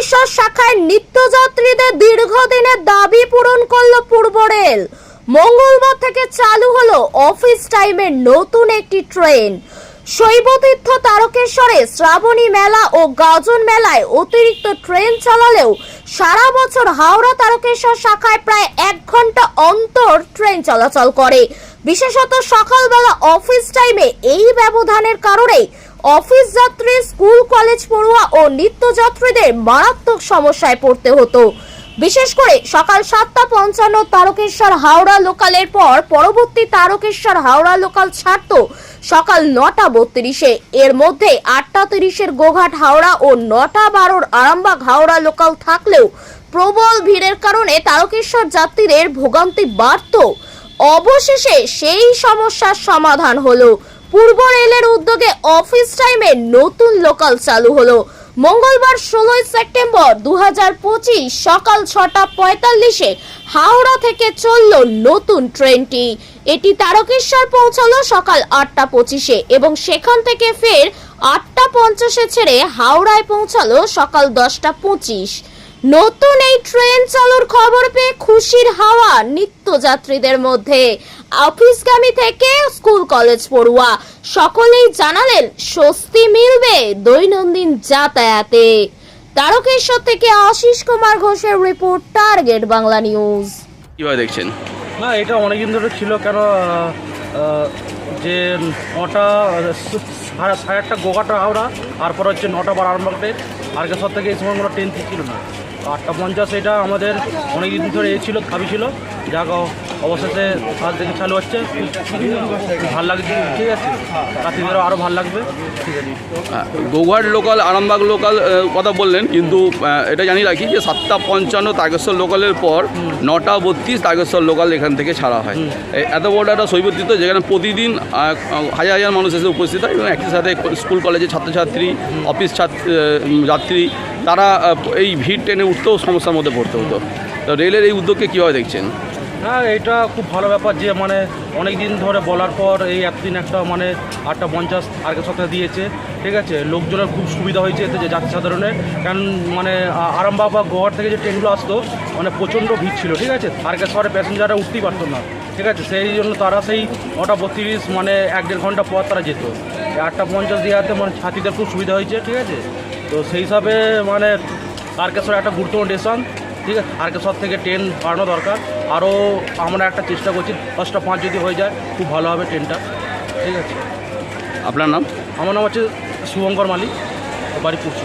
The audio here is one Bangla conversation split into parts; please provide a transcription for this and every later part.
তারকেশ্বর শাখায় নিত্যযাত্রীদের দীর্ঘদিনের দাবি পূরণ করল পূর্ব রেল। মঙ্গলবার থেকে চালু হলো অফিস টাইমের নতুন একটি ট্রেন। শৈবতীর্থ তারকেশ্বরে শ্রাবণী মেলা ও গাজন মেলায় অতিরিক্ত ট্রেন চালালেও সারা বছর হাওড়া তারকেশ্বর শাখায় প্রায় এক ঘণ্টা অন্তর ট্রেন চলাচল করে। বিশেষত সকালবেলা অফিস টাইমে এই ব্যবধানের কারণে অফিস যাত্রী, স্কুল, কলেজ পড়ুয়া ও নিত্যযাত্রীদের মারাত্মক সমস্যায় পড়তে হতো। বিশেষ করে সকাল সাতটা পঞ্চান্ন তারকেশ্বর হাওড়া লোকালের পর পরবর্তী তারকেশ্বর হাওড়া লোকাল ছাড়তো সকাল নটা বত্রিশে। এর মধ্যে আটটা তিরিশের গোঘাট হাওড়া ও নটা বারোর আরামবাগ হাওড়া লোকাল থাকলেও প্রবল ভিড়ের কারণে তারকেশ্বর যাত্রীদের ভোগান্তি বাড়তো। অবশেষে সেই সমস্যার সমাধান হলো। পূর্ব রেলের উদ্যোগে অফিস টাইমে নতুন লোকাল চালু হলো। মঙ্গলবার ষোলোই সেপ্টেম্বর দু হাজার পঁচিশ সকাল ছটা পঁয়তাল্লিশে হাওড়া থেকে চলল নতুন ট্রেনটি। এটি তারকেশ্বর পৌঁছালো সকাল আটটা পঁচিশে এবং সেখান থেকে ফের আটটা পঞ্চাশে ছেড়ে হাওড়ায় পৌঁছালো সকাল দশটা পঁচিশ। নতুন এই ট্রেন চালুর খবর পেয়ে খুশির হাওয়া নিত্যযাত্রীদের মধ্যে। অফিসগামী থেকে স্কুল কলেজ পড়ুয়া সকলেই জানালেন স্বস্তি মিলবে দৈনন্দিন যাতায়াতে। তারকেশ্বর থেকে আশিস কুমার ঘোষের রিপোর্ট টার্গেট বাংলা নিউজ। কীভাবে দেখছেন? না এটা অনেকদিন ধরে ছিল কেন যে নটা সাড়ে সাড়ে আটটা গোঘাটা হাওড়া তারপর হচ্ছে নটা বার আরম্ভ ট্রেন আর্কেশ্বর থেকে এই সময় কোনো ট্রেন ছিল না। আটটা পঞ্চাশ এটা আমাদের অনেকদিন ধরে এ ছিল খাবি ছিল। অ- অবশেষে আজ থেকে চালু হচ্ছে। ভালো লাগছে ঠিক আছে। রাত্রিদেরও আরও ভালো লাগবে। ঠিক আছে গোঘাট লোকাল আরামবাগ লোকাল কথা বললেন কিন্তু এটা জানি রাখি যে সাতটা পঞ্চান্ন তাগেশ্বর লোকালের পর নটা বত্রিশ তাগেশ্বর লোকাল এখান থেকে ছাড়া হয়। এত বড় একটা শৈবতীর্থ যেখানে প্রতিদিন হাজার হাজার মানুষ এসে উপস্থিত হয় এবং একই সাথে স্কুল কলেজের ছাত্রছাত্রী অফিস ছাত্র যাত্রী তারা এই ভিড় ট্রেনে উঠতেও সমস্যার মধ্যে পড়তে হতো। তো রেলের এই উদ্যোগকে কীভাবে দেখছেন? হ্যাঁ এটা খুব ভালো ব্যাপার যে মানে অনেক দিন ধরে বলার পর এই একদিন একটা মানে আটটা পঞ্চাশ আর্কের সাথে দিয়েছে, ঠিক আছে? লোকজনের খুব সুবিধা হয়েছে এতে যে যাত্রী সাধারণের কারণ মানে আরামবাগ বা গোয়ার থেকে যে ট্রেনগুলো আসতো মানে প্রচণ্ড ভিড় ছিল, ঠিক আছে? আর্কের শহরে প্যাসেঞ্জাররা উঠতেই পারতো না, ঠিক আছে? সেই জন্য তারা সেই নটা বত্রিশ মানে এক দেড় ঘণ্টা পর তারা যেত। আটটা পঞ্চাশ দেওয়াতে মানে ছাত্রীদের খুব সুবিধা হয়েছে, ঠিক আছে? তো সেই হিসাবে মানে তারকেশ্বর একটা গুরুত্বপূর্ণ স্টেশন ঠিক আছে? আর সব থেকে ট্রেন বাড়ানো দরকার। আরও আমরা একটা চেষ্টা করছি দশটা পাঁচ যদি হয়ে যায় খুব ভালো হবে ট্রেনটা ঠিক আছে? আপনার নাম? আমার নাম হচ্ছে শুভঙ্কর মালিক বাড়ি পড়ছি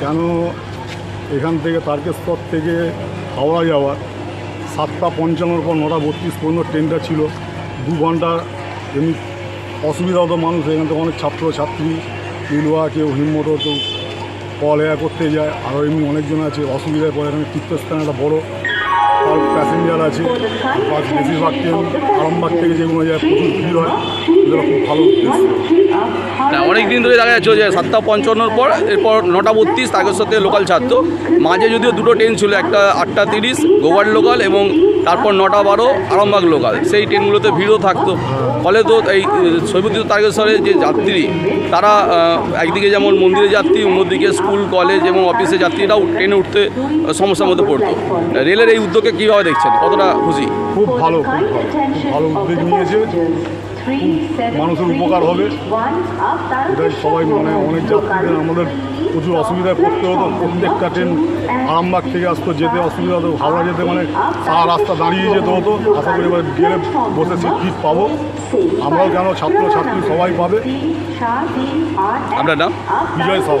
কেন এখান থেকে তারকেশ্বর থেকে হাওড়া যাওয়ার? সাতটা পঞ্চান্নর পর নটা বত্রিশ পর্যন্ত ট্রেনটা ছিল। দু ঘণ্টা এমনি অসুবিধা হতো মানুষ, এখান থেকে অনেক ছাত্র, ছাত্রী পিলুয়া কেউ হিমমোটর, কেউ পড়ালেখা করতে যায় আরও এমনি অনেকজন আছে, অসুবিধায় পড়ে। এখানে তীর্থস্থান একটা বড় তার প্যাসেঞ্জার আছে। বাস বেশিরভাগ ট্রেন আরামবাগ থেকে যেগুলো যায় প্রচুর ভিড় হয়। খুব ভালো অনেক দিন ধরে দেখা যাচ্ছে যে সাতটা পঞ্চান্নর পর, এরপর নটা বত্রিশ তাগেশ্বর থেকে লোকাল ছাড়তো। মাঝে যদিও দুটো ট্রেন ছিল, একটা আটটা তিরিশ গোয়ার লোকাল এবং তারপর নটা বারো, আরামবাগ লোকাল সেই ট্রেনগুলোতে ভিড়ও থাকতো। ফলে তো এই শৈবতীর্থ তারকেশ্বরের যে যাত্রী, তারা একদিকে যেমন মন্দিরে যাত্রী, অন্যদিকে স্কুল, কলেজ এবং অফিসের যাত্রীরাও ট্রেনে উঠতে সমস্যার মধ্যে পড়তো। রেলের এই উদ্যোগকে কীভাবে দেখছেন? কতটা খুশি? খুব ভালো খুব ভালো। খুব ভালো উদ্যোগ নিয়েছে মানুষের উপকার হবে। এটাই সবাই মানে অনেক যাত্রীদের আমাদের প্রচুর অসুবিধায় পড়তে হতো। প্রত্যেকটা ট্রেন আরামবাগ থেকে আসতো যেতে অসুবিধা হতো হাওড়া যেতে মানে সারা রাস্তা দাঁড়িয়ে যেতে হতো। আশা করি এবার গেলে বসে সিট পাবো। আমরাও কেন ছাত্র ছাত্রী সবাই পাবে। আপনার নাম? বিজয় সাহু।